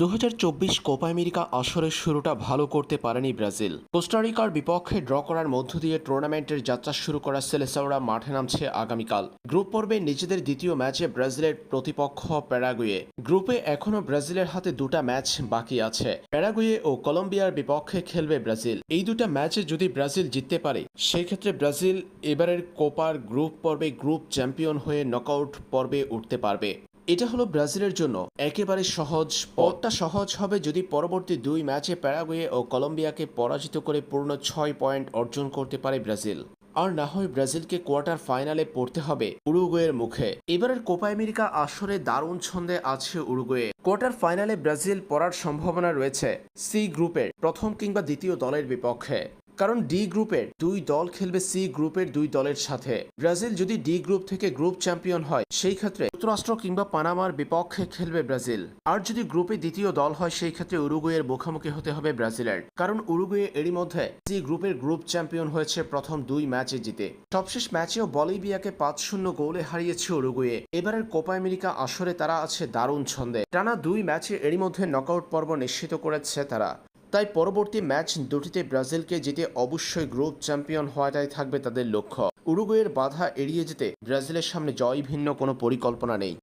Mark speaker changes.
Speaker 1: দু হাজার চব্বিশ কোপা আমেরিকা আসরের শুরুটা ভালো করতে পারেনি ব্রাজিল। কোস্টারিকার বিপক্ষে ড্র করার মধ্য দিয়ে টুর্নামেন্টের যাত্রা শুরু করা সেলেসাওরা মাঠে নামছে আগামীকাল। গ্রুপ পর্বে নিজেদের দ্বিতীয় ম্যাচে ব্রাজিলের প্রতিপক্ষ প্যারাগুয়ে। গ্রুপে এখনও ব্রাজিলের হাতে দুটা ম্যাচ বাকি আছে। প্যারাগুয়ে ও কলম্বিয়ার বিপক্ষে খেলবে ব্রাজিল। এই দুটা ম্যাচে যদি ব্রাজিল জিততে পারে, সেক্ষেত্রে ব্রাজিল এবারের কোপার গ্রুপ পর্বে গ্রুপ চ্যাম্পিয়ন হয়ে নকআউট পর্বে উঠতে পারবে। এটা হলো ব্রাজিলের জন্য একেবারে সহজ, পথটা সহজ হবে যদি পরবর্তী দুই ম্যাচে প্যারাগুয়ে ও কলম্বিয়াকে পরাজিত করে পূর্ণ ছয় পয়েন্ট অর্জন করতে পারে ব্রাজিল। আর না হয় ব্রাজিলকে কোয়ার্টার ফাইনালে পড়তে হবে উরুগুয়ের মুখে। এবারের কোপা আমেরিকা আসরে দারুণ ছন্দে আছে উরুগুয়ে। কোয়ার্টার ফাইনালে ব্রাজিল পড়ার সম্ভাবনা রয়েছে সি গ্রুপের প্রথম কিংবা দ্বিতীয় দলের বিপক্ষে। কারণ ডি গ্রুপের দুই দল খেলবে সি গ্রুপের দুই দলের সাথে। ব্রাজিল যদি ডি গ্রুপ থেকে গ্রুপ চ্যাম্পিয়ন হয়, সেই ক্ষেত্রে যুক্তরাষ্ট্র কিংবা পানামার বিপক্ষে খেলবে ব্রাজিল। আর যদি গ্রুপে দ্বিতীয় দল হয়, সেই ক্ষেত্রে উরুগুয়ের মুখোমুখি হতে হবে ব্রাজিলের। কারণ উরুগুয়ে এরই মধ্যে সি গ্রুপের গ্রুপ চ্যাম্পিয়ন হয়েছে প্রথম দুই ম্যাচে জিতে। সবশেষ ম্যাচেও বলিভিয়াকে পাঁচ শূন্য গোলে হারিয়েছে উরুগুয়ে। এবারের কোপা আমেরিকা আসরে তারা আছে দারুণ ছন্দে। টানা দুই ম্যাচে এরই মধ্যে নকআউট পর্ব নিশ্চিত করেছে তারা। তাই পরবর্তী ম্যাচ দুটিতে ব্রাজিলকে জিতে অবশ্যই গ্রুপ চ্যাম্পিয়ন হওয়াটাই থাকবে তাদের লক্ষ্য। উরুগুয়ের বাধা এড়িয়ে যেতে ব্রাজিলের সামনে জয় ভিন্ন কোনো পরিকল্পনা নেই।